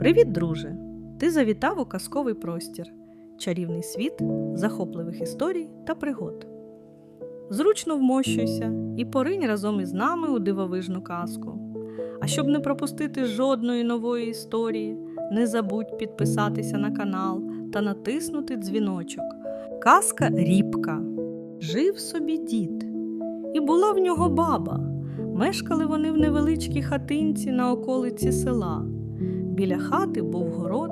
Привіт, друже! Ти завітав у казковий простір, чарівний світ захопливих історій та пригод. Зручно вмощуйся і поринь разом із нами у дивовижну казку. А щоб не пропустити жодної нової історії, не забудь підписатися на канал та натиснути дзвіночок. Казка Рібка. Жив собі дід, і була в нього баба. Мешкали вони в невеличкій хатинці на околиці села. Біля хати був город,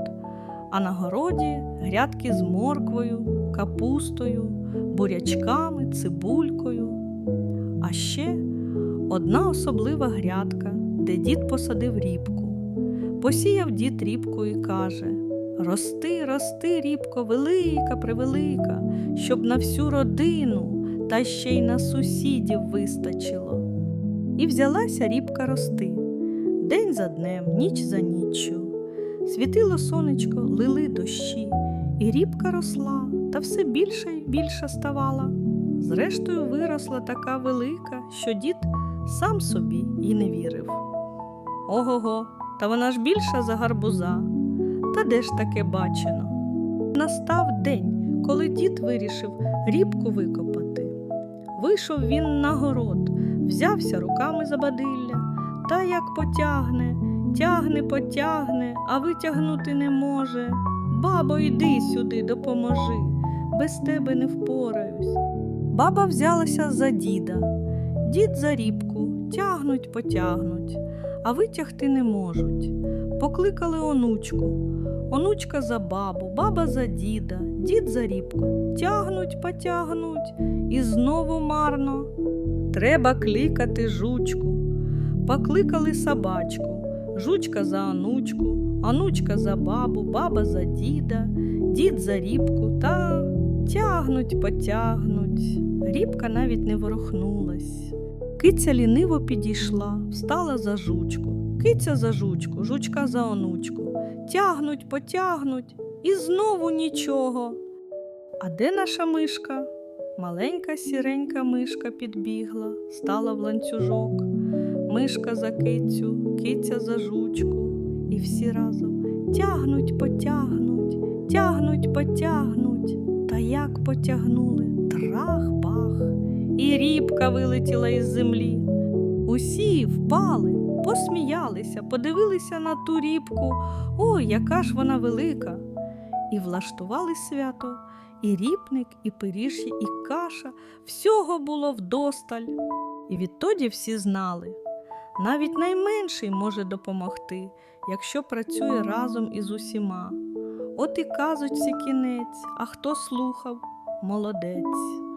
а на городі грядки з морквою, капустою, бурячками, цибулькою. А ще одна особлива грядка, де дід посадив рібку. Посіяв дід рібку і каже: Рости, рости, рібко, велика, превелика, щоб на всю родину та ще й на сусідів вистачило. І взялася рібка рости. День за днем, ніч за ніччю. Світило сонечко, лили дощі, і рібка росла, та все більше й більше ставала. Зрештою, виросла така велика, що дід сам собі й не вірив. Ого-го, та вона ж більша за гарбуза. Та де ж таке бачено? Настав день, коли дід вирішив рібку викопати. Вийшов він на город, взявся руками за бадилля, та як потягне, тягне, потягне, а витягнути не може. Бабо, йди сюди, допоможи, без тебе не впораюсь. Баба взялася за діда, дід за рібку, тягнуть, потягнуть, а витягти не можуть. Покликали онучку. Онучка за бабу, баба за діда, дід за рібку. Тягнуть, потягнуть, і знову марно. Треба кликати жучку. Покликали собачку, жучка за онучку, онучка за бабу, баба за діда, дід за рібку та тягнуть, потягнуть. Рібка навіть не ворухнулась. Киця ліниво підійшла, встала за жучку. Киця за жучку, жучка за онучку. Тягнуть, потягнуть і знову нічого. А де наша мишка? Маленька сіренька мишка підбігла, стала в ланцюжок. Мишка за кицю, киця за жучку, і всі разом тягнуть, потягнуть, тягнуть, потягнуть. Та як потягнули трах-бах, і рібка вилетіла із землі. Усі впали, посміялися, подивилися на ту рібку. Ой, яка ж вона велика! І влаштували свято, і ріпник, і пиріжі, і каша всього було вдосталь. І відтоді всі знали. Навіть найменший може допомогти, якщо працює разом із усіма. От і казочці кінець, а хто слухав молодець.